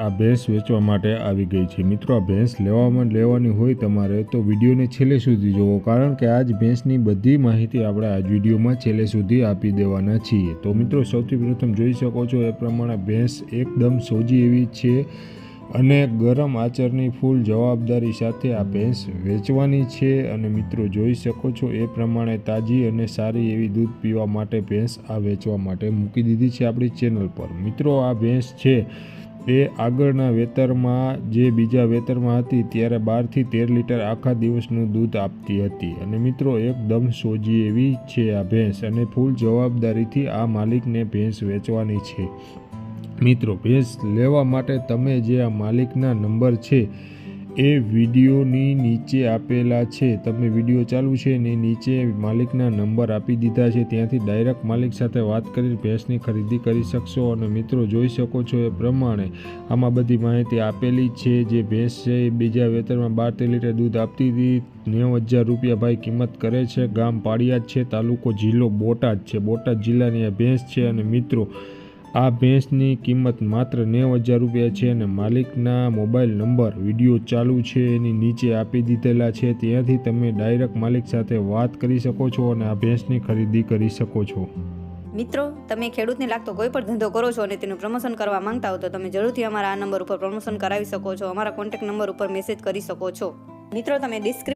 આ ભેંસ વેચવા માટે આવી ગઈ છે. મિત્રો, આ ભેંસ લેવામાં લેવાની હોય તમારે તો વિડીયોને છેલ્લે સુધી જોવો કારણ કે આજ ભેંસની બધી માહિતી આપણે આજ વિડીયોમાં છેલ્લે સુધી આપી દેવાના છીએ. તો મિત્રો, સૌથી પ્રથમ જોઈ શકો છો, એ પ્રમાણે ભેંસ એકદમ સોજી એવી છે અને ગરમ આચરની ફૂલ જવાબદારી સાથે આ ભેંસ વેચવાની છે. અને મિત્રો, જોઈ શકો છો, એ પ્રમાણે તાજી અને સારી એવી દૂધ પીવા માટે ભેંસ આ વેચવા માટે મૂકી દીધી છે આપણી ચેનલ પર. મિત્રો, આ ભેંસ છે એ આગળના વેતરમાં, જે બીજા વેતરમાં હતી, ત્યારે બારથી તેર લીટર આખા દિવસનું દૂધ આપતી હતી. અને મિત્રો, એકદમ સોજી એવી છે આ ભેંસ અને ફૂલ જવાબદારીથી આ માલિકને ભેંસ વેચવાની છે. મિત્રો, ભેંસ લેવા માટે તમે જે આ માલિકના નંબર છે એ વિડીયોની નીચે આપેલા છે. તમે વીડિયો ચાલુ છે ને નીચે માલિકના નંબર આપી દીધા છે. ત્યાંથી ડાયરેક્ટ માલિક સાથે વાત કરી ભેંસની ખરીદી કરી શકશો અને મિત્રો જોઈ શકો છો એ પ્રમાણે આમાં બધી માહિતી આપેલી છે જે ભેંસ છે એ બીજા વેતરમાં બાર તેર લીટર દૂધ આપતી હતી. નેવું હજાર રૂપિયા ભાઈ કિંમત કરે છે. ગામ પાળિયાદ છે. તાલુકો જિલ્લો બોટાદ છે. બોટાદ જિલ્લાની આ ભેંસ છે અને મિત્રો આ ભેંસની કિંમત માત્ર નેવ હજાર રૂપિયા છે અને માલિકના મોબાઈલ નંબર વીડિયો ચાલુ છે, એની નીચે આપી દીધેલા છે. ત્યાંથી તમે ડાયરેક્ટ માલિક સાથે વાત કરી શકો છો અને આ ભેંસની ખરીદી કરી શકો છો. મિત્રો, તમે ખેડૂતને લાગતો કોઈ પણ ધંધો કરો છો અને તેનું પ્રમોશન કરવા માંગતા હો તો તમે જરૂરથી અમારા આ નંબર ઉપર પ્રમોશન કરાવી શકો છો. અમારા કોન્ટેક્ટ નંબર ઉપર મેસેજ કરી શકો છો. મિત્રો, તમે ડિસ્ક્રિપ